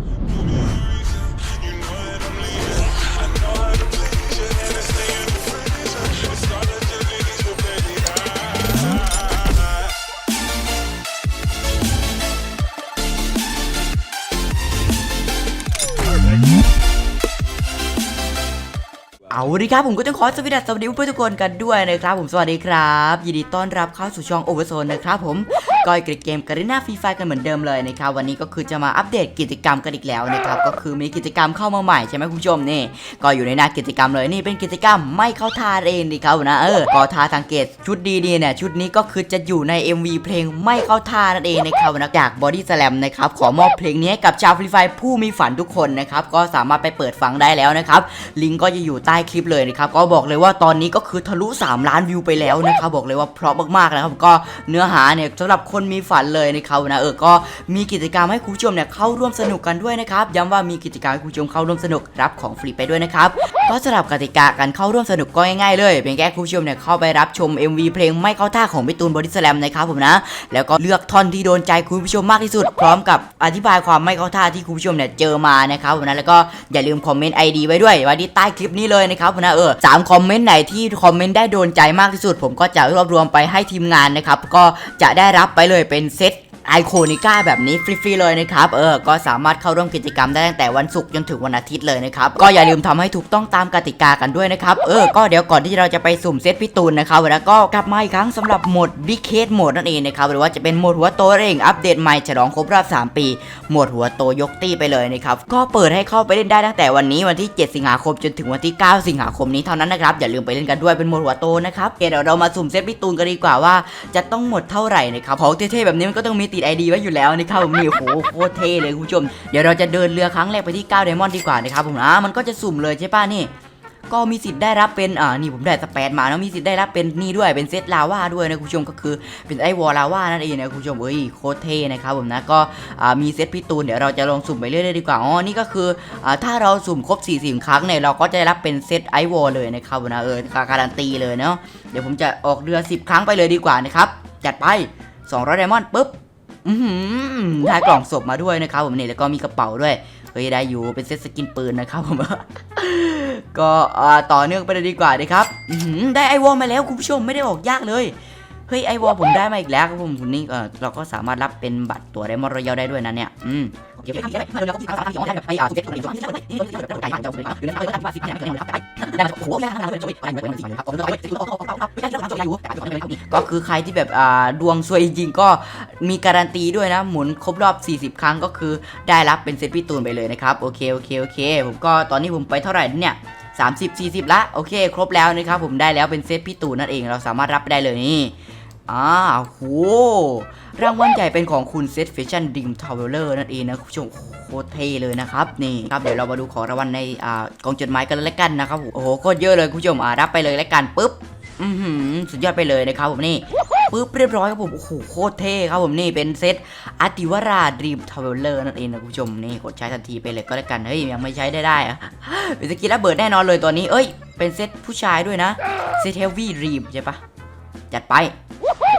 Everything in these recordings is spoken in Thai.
เอาดีครับ ผมก็ต้องขอสวัสดีสวัสดีเพื่อนทุกคนกันด้วยนะครับ ผมสวัสดีครับ ยินดีต้อนรับเข้าสู่ช่องโอเวอร์โซนนะครับผม ก้อยกิเกมการิน่าฟรีไฟกันเหมือนเดิมเลยนะครับวันนี้ก็คือจะมาอัปเดตกิจกรรมกันอีกแล้วนะครับก็คือมีกิจกรรมเข้ามาใหม่ใช่ไหมคุณผู้ชมนี่ก็อยู่ในหน้ากิจกรรมเลยนี่เป็นกิจกรรมไม่เข้าท่าเองดีครับนะเออก็ท่าสังเกตชุดดีๆเนี่ยชุดนี้ก็คือจะอยู่ใน MV เพลงไม่เข้าท่านั่นเองนะครับนะจากบอดี้แสลมนะครับขอมอบเพลงนี้กับชาวฟรีไฟผู้มีฝันทุกคนนะครับก็สามารถไปเปิดฟังได้แล้วนะครับลิงก์ก็จะอยู่ใต้คลิปเลยนะครับก็บอกเลยว่าตอนนี้ก็คือทะลุ 3 ล้านวิวไปแล้วนะครับบอกเลยว่าเพราะมากๆนะครับก็เนื้อหาเนี่ยสำหรับคนมีฝันเลยนะครับนะเออก็มีกิจกรรมให้คุณผู้ชมเนี่ยเข้าร่วมสนุกกันด้วยนะครับย้ำว่ามีกิจกรรมให้คุณผู้ชมเข้าร่วมสนุกรับของฟรีไปด้วยนะครับก็สำหรับกติกาการเข้าร่วมสนุกก็ง่ายๆเลยเพียงแค่คุณผู้ชมเนี่ยเข้าไปรับชม MV เพลงไม่เข้าท่าของพี่ตูนบอดี้สแลมนะครับผมนะแล้วก็เลือกท่อนที่โดนใจคุณผู้ชมมากที่สุด พร้อมกับอธิบายความไม่เข้าท่าที่คุณผู้ชมเนี่ยเจอมานะครับผมนะแล้วก็อย่าลืมคอมเมนต์ไอดีไว้ด้วยไว้ที่ใต้คลิปนี้เลยนะครับผมนะเออสามคอมเมนต์ไหนที่คอมเมนต์ได้โดนใจมากที่สุด ผมก็จะรวบรวมไปให้ทีมงานนะครับก็จะได้รับไปเลยเป็นเซต ไอโคนิก้าแบบนี้ฟรีๆเลยนะครับ เออ ก็สามารถเข้าร่วมกิจกรรมได้ตั้งแต่วันศุกร์จนถึงวันอาทิตย์เลยนะครับ ก็อย่าลืมทำให้ถูกต้องตามกติกากันด้วยนะครับ เออ ก็เดี๋ยวก่อนที่เราจะไปสุ่มเซตพี่ตูนนะครับแล้วก็กลับมาอีกครั้งสำหรับโหมดบิ๊กเคสโหมดนั่นเองนะครับ หรือว่าจะเป็นโหมดหัวโตเองอัปเดตใหม่ฉลองครบรอบ 3 ปี โหมดหัวโตยกตี้ไปเลยนะครับ ก็เปิดให้เข้าไปเล่นได้ตั้งแต่วันนี้วันที่ 7 สิงหาคมจนถึงวันที่ 9 สิงหาคมนี้เท่านั้นนะครับ อย่าลืมไปเล่นกันด้วยเป็นโหมดหัวโตนะครับเดี๋ยวเรามาสุ่มเซตพี่ตูนกันดีกว่าว่าจะต้องหมดเท่าไหร่นะครับของเท่ๆแบบนี้มันก็ต้องมีติดไอดีไว้อยู่แล้วนะครับผมนี่โหโคตรเท่เลยคุณผู้ชม เดี๋ยวเราจะเดินเรือครั้งแรกไปที่9ไดมอนด์ดีกว่านะครับผมนะมันก็จะสุ่มเลยใช่ป่ะนี่ก็มีสิทธิ์ได้รับเป็น อ่า นี่ผมได้สเปดมาแล้วมีสิทธิ์ได้รับเป็นนี่ด้วย เป็นเซตลาว่าด้วยนะคุณผู้ชม ก็คือเป็นไอวอลลาว่านั่นเองนะคุณผู้ชมเอ้ยโคตรเท่นะครับผมนะ ก็ อ่า มีเซตพิตูน เดี๋ยวเราจะลองสุ่มไปเรื่อยๆดีกว่า อ๋อ นี่ก็คือ อ่า ถ้าเราสุ่มครบ4 0ครั้งเนี่ย เราก็จะได้รับเป็นเซตไอวอลเลยนะครับผมนะ เออ การันตีเลยเนาะ เดี๋ยวผมจะออกเรือ 10 ครั้งไปเลยดีกว่านะครับ จัดไป 200ไดมอนด์ปุ๊บ ได้กล่องศพมาด้วยนะครับผมนี่แล้วก็มีกระเป๋าด้วยเฮ้ยได้อยู่เป็นเซ็ตสกินปืนนะครับผมก็ต่อเนื่องไปเลยดีกว่านะครับได้ไอวอลมาแล้วคุณผู้ชมไม่ได้ออกยากเลยเฮ้ยไอวอลผมได้มาอีกแล้วครับผมคุณนี่เราก็สามารถรับเป็นบัตรตัวไดมอนดรอยัลได้ด้วยนะเนี่ยอืม ก็คือใครที่แบบอ่าดวงซวยจริงก็มีการันตีด้วยนะ หมุนครบรอบ 40 ครั้งก็คือได้รับเป็นเซตพี่ตูนไปเลยนะครับ โอเคโอเคโอเค ผมก็ตอนนี้ผมไปเท่าไหร่เนี่ย30 40ละโอเค ครบแล้วนะครับผมได้แล้วเป็นเซตพี่ตูนนั่นเองเราสามารถรับไปได้เลยนี่ อ้าวโหรางวัลใหญ่เป็นของคุณเซตแฟชั่นดิมทาวเวลเลอร์นั่นเองนะคุณผู้ชมโคตรเท่เลยนะครับนี่ครับเดี๋ยวเรามาดูของรางวัลในอ่ากองจดหมายกันแล้วกันนะครับโอ้โหโคตรเยอะเลยคุณผู้ชมอ่ารับไปเลยแล้วกันปุ๊บอือหือสุดยอดไปเลยนะครับผมนี่ปุ๊บเรียบร้อยครับผมโอ้โหโคตรเท่ครับผมนี่เป็นเซตอาติวราดีมทาวเวลเลอร์นั่นเองนะคุณผู้ชมนี่กดใช้ทันทีไปเลยก็แล้วกันเฮ้ยยังไม่ใช้ได้ได้อะเป็นสกิลระเบิดแน่นอนเลยตัวนี้เอ้ยเป็นเซตผู้ชายด้วยนะเซตเฮฟวี่รีมใช่ปะจัดไป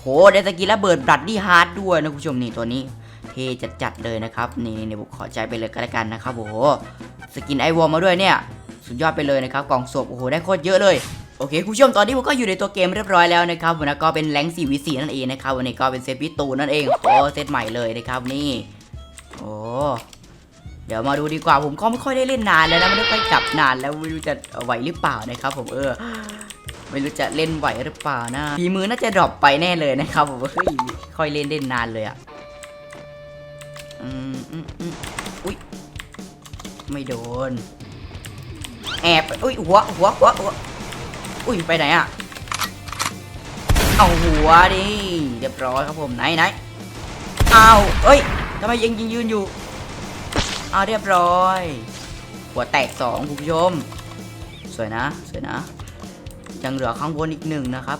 โอ้โหได้สกิลระเบิดบลัดดี้ฮาร์ดด้วยนะคุณผู้ชมนี่ตัวนี้เทจัดๆเลยนะครับนี่นี่ผมขอใจไปเลยก็แล้วกันนะครับโอ้โหสกินไอวอลมาด้วยเนี่ย สุดยอดไปเลยนะครับกล่องศพโอ้โหได้โคตรเยอะเลยโอเคคุณผู้ชมตอนนี้ผมก็อยู่ในตัวเกมเรียบร้อยแล้วนะครับวันนี้ก็เป็นแรง4 v 4นั่นเองนะครับวันนี้ก็เป็นเซตพิตูนนั่นเองโอ้เซตใหม่เลยนะครับนี่โอ้เดี๋ยวมาดูดีกว่าผมก็ไม่ค่อยได้เล่นนานแล้วนะไม่ได้ค่อยจับนานแล้วไม่รู้จะไหวหรือเปล่านะครับผมเออ ไม่รู้จะเล่นไหวหรือเปล่านะฝีมือน่าจะดรอปไปแน่เลยนะครับผมเฮ้ยค่อยเล่นเล่นนานเลยอะอืมอืมอืมอุ้ยไม่โดน แอบอุ้ยหัวหัวหัวหัวอุ้ยไปไหนอะเอาหัวดิเรียบร้อยครับผมไหนไหนเอาเอ้ยทำไมยังยิงยืนอยู่เอาเรียบร้อย หัวแตกสองคุณผู้ชม สวยนะ สวยนะ ยังเหลือข้างบนอีกหนึ่งนะครับ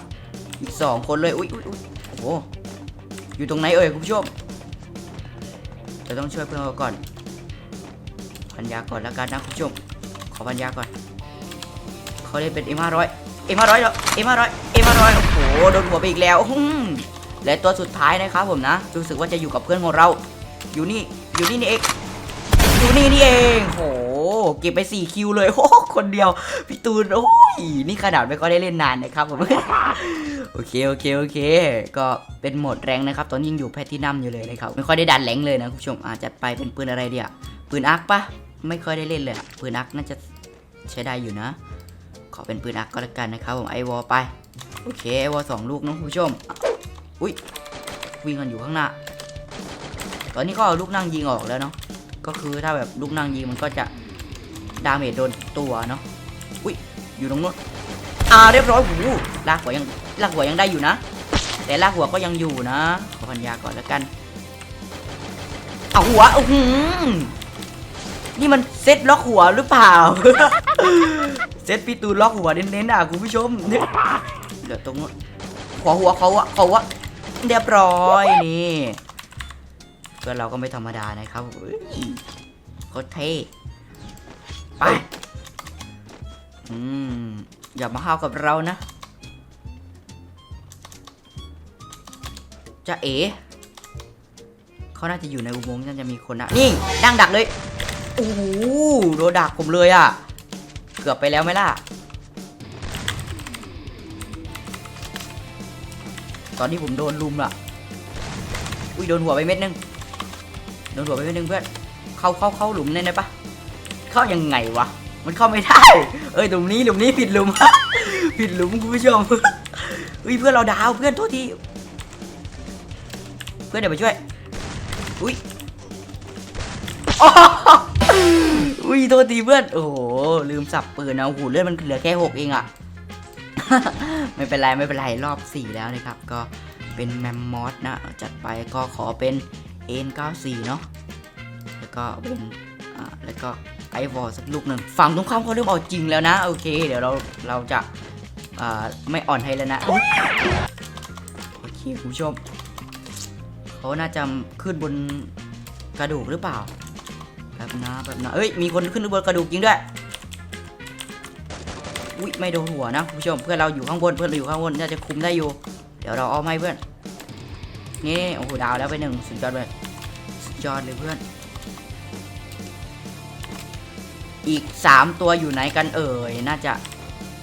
อีกสองคนเลยอุ้ยอุ้ยอุ้ยโอ้อยู่ตรงไหนเอ่ยคุณผู้ชมจะต้องช่วยเพื่อนเราก่อน พันยาก่อนแล้วกันนะคุณผู้ชม ขอพันยาก่อนเขาเล่นเป็น M500 M500 เอ็มห้าร้อ M500 M500 โอ้โหโดนหัวไปอีกแล้วอื้อหือและตัวสุดท้ายนะครับผมนะรู้สึกว่าจะอยู่กับเพื่อนของเรา อยู่นี่อยู่นี่นี่เองอยู่นี่นี่เองโห เก็บไปสี่คิวเลยโอ้คนเดียวพี่ตูนโอ้ยนี่ขนาดไม่ก็ได้เล่นนานนะครับผมโอเคโอเคโอเค ก็เป็นโหมดแรงนะครับ ตอนนี้ยังอยู่แพทที่นัมอยู่เลยนะครับไม่ค่อยได้ดันแรงเลยนะคุณผู้ชมอาจัดไปเป็นปืนอะไรเดียวปืนอาร์คปะไม่ค่อยได้เล่นเลยปืนอาร์คน่าจะใช้ได้อยู่นะ ขอเป็นปืนอาร์คก็แล้วกันนะครับผมไอวอลไปโอเคไอวอลสองลูกนะคุณผู้ชมอุ้ยวิ่งกันอยู่ข้างหน้า ตอนนี้ก็เอาลูกนั่งยิงออกแล้วเนาะก็คือถ้าแบบลูกนั่งยิงมันก็จะ ดาเมจโดนตัวเนาะอุ้ยอยู่ตรงนู้นอ่าเรียบร้อยหูลากหัวยังลากหัวยังได้อยู่นะ แต่ลากหัวก็ยังอยู่นะขอพันยาก่อนแล้วกันเอาหัวอื้อนี่มันเซ็ตล็อกหัวหรือเปล่า เซ็ตพี่ตูนล็อกหัวเน้นๆอะคุณผู้ชมเนี่ยเหลือตรงนู้นขอหัวเขาอะเขาอะเรียบร้อยนี่เพื่อนเราก็ไม่ธรรมดานะครับเฮ้ยโคตรเท่ ไป อืม อย่ามาห้าวกับเรานะจะเอ๋เขาน่าจะอยู่ในอุโมงค์น่าจะมีคนนะนี่นั่งดักเลยโอ้โหโดนดักผมเลยอะ เกือบไปแล้วไหมล่ะ ตอนนี้ผมโดนลุมล่ะ อุ้ยโดนหัวไปเม็ดนึง โดนหัวไปเม็ดนึงเพื่อน เข้าเข้าเข้าหลุมได้ไหมปะ เข้ายังไงวะ มันเข้าไม่ได้ เอ้ยหลุมนี้หลุมนี้ผิดหลุม ผิดหลุมคุณผู้ชมอุ้ยเพื่อนเราดาวเพื่อนโทษทีเพื่อนเดี๋ยวไปช่วย อุ้ยอ๋ออุ้ยโทษทีเพื่อน โอ้โห ลืมสับปืนนะโอ้โหเลือดมันเหลือแค่หกเองอะไม่เป็นไรไม่เป็นไรรอบสี่แล้วนะครับ ก็เป็นแมมมอสนะ จัดไปก็ขอเป็นเอ็น94 เนาะแล้วก็เป็นอ่าแล้วก็ ไอวอลสักลูกหนึ่งฝั่งตรงข้ามเขาเริ่มเอาจริงแล้วนะ โอเค เดี๋ยวเราเราจะไม่อ่อนให้แล้วนะ โอเคคุณผู้ชมเขาน่าจะขึ้นบนกระดูกหรือเปล่าแบบนะแบบนะเอ้ยมีคนขึ้นบนกระดูกจริงด้วยอุ้ยไม่โดนหัวนะคุณผู้ชมเพื่อนเราอยู่ข้างบนเพื่อนเราอยู่ข้างบนน่าจะคุมได้อยู่ เดี๋ยวเราเอาให้เพื่อนนี่โอ้โหดาวแล้วไปหนึ่งสุดยอดเลยสุดยอดเลยเพื่อน อีก 3 ตัวอยู่ไหนกันเอ่ย น่าจะ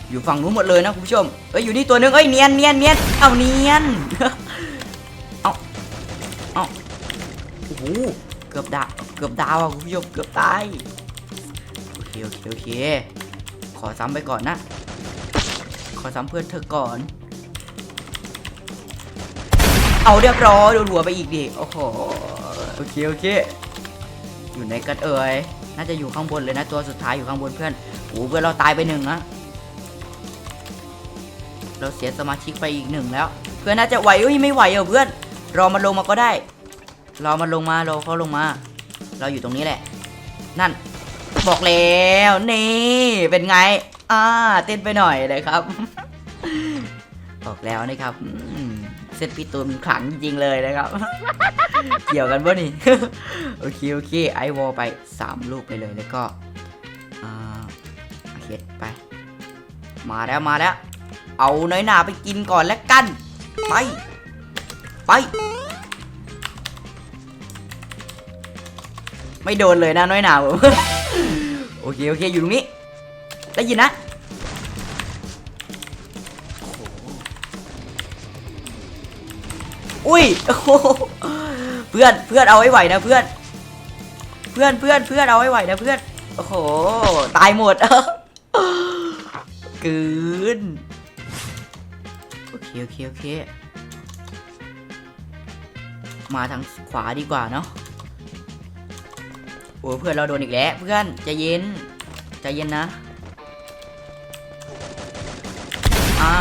อยู่ฝั่งนู้นหมดเลยนะคุณผู้ชม เอ้ยอยู่นี่ตัวหนึง เอ้ยเนียนเนียนเนียนเอาเนียน เอาเอาโอ้โห เกือบดาวเกือบดาวอะคุณผู้ชม เกือบตาย โอเคโอเคโอเค ขอซ้ำไปก่อนนะ ขอซ้ำเพื่อนเธอก่อน เอาเรียบร้อยโดนหัวไปอีกดิ โอ้โห โอเคโอเค อยู่ไหนกันเอ่ย น่าจะอยู่ข้างบนเลยนะตัวสุดท้ายอยู่ข้างบนเพื่อนโอ้เพื่อนเราตายไปหนึ่งนะเราเสียสมาชิกไปอีกหนึ่งแล้ว เพื่อนน่าจะไหวเอ้ยไม่ไหวเออเพื่อนรอมันลงมาก็ได้รอมันลงมารอเขาลงมา เราอยู่ตรงนี้แหละ นั่นบอกแล้วนี่เป็นไงอ่าเต้นไปหน่อยเลยครับ บอกแล้วนะครับอืม เซตพี่ตูนมันขลังจริงเลยนะครับ เกี่ยวกันปะนี่ โอเคโอเคไอวอลไป 3 ลูกไปเลยแล้วก็อ่าเฮ็ดไป มาแล้วมาแล้ว เอาน้อยหนาไปกินก่อนแล้วกัน ไป ไป ไม่โดนเลยนะน้อยหนาผมโอเคโอเคอยู่ตรงนี้ ได้ยินนะ อุ้ยเพื่อนเพื่อนเอาไว้ไหวนะเพื่อน เพื่อนเพื่อนเพื่อนเอาไว้ไหวนะเพื่อนโอ้โหตายหมดกืนโอเคโอเคโอเคมาทางขวาดีกว่าเนาะโอ้เพื่อนเราโดนอีกแล้วเพื่อนใจเย็นใจเย็นนะ อ่า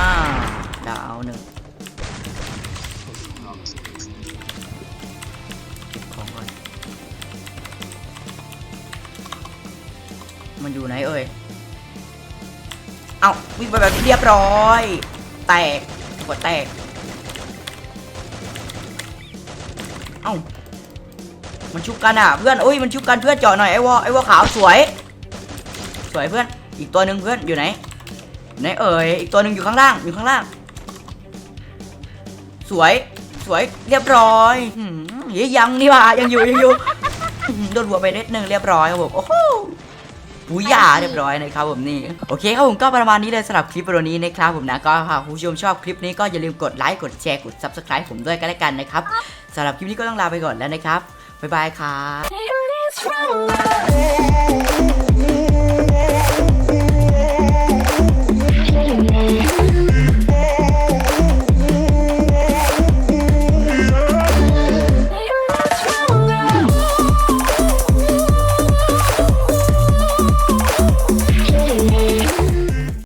ดาวหนึ่ง มันอยู่ไหนเอ่ย เอาวิ่งไปแบบเรียบร้อย แตกหัวแตก เอามันชุบกันอะเพื่อนอุ้ยมันชุบกันเพื่อนเจาะหน่อยไอ้วอไอ้วอขาวสวย สวยเพื่อน อีกตัวหนึ่งเพื่อนอยู่ไหนไหนเอ่ยอีกตัวหนึ่งอยู่ข้างล่างอยู่ข้างล่าง สวยสวยเรียบร้อยหืมยังนี่ว่ายังอยู่ยังอยู่โดนหัวไปนิดหนึ่งเรียบร้อยครับผมโอ้โห ปุยยาเรียบร้อยนะครับผมนี่โอเคครับผมก็ประมาณนี้เลยสำหรับคลิปวันนี้นะครับผมนะก็หากคุณผู้ชมชอบคลิปนี้ก็อย่าลืมกดไลค์กดแชร์กด subscribe ผมด้วยกันแล้วกันนะครับสำหรับคลิปนี้ก็ต้องลาไปก่อนแล้วนะครับบ๊ายบายครับ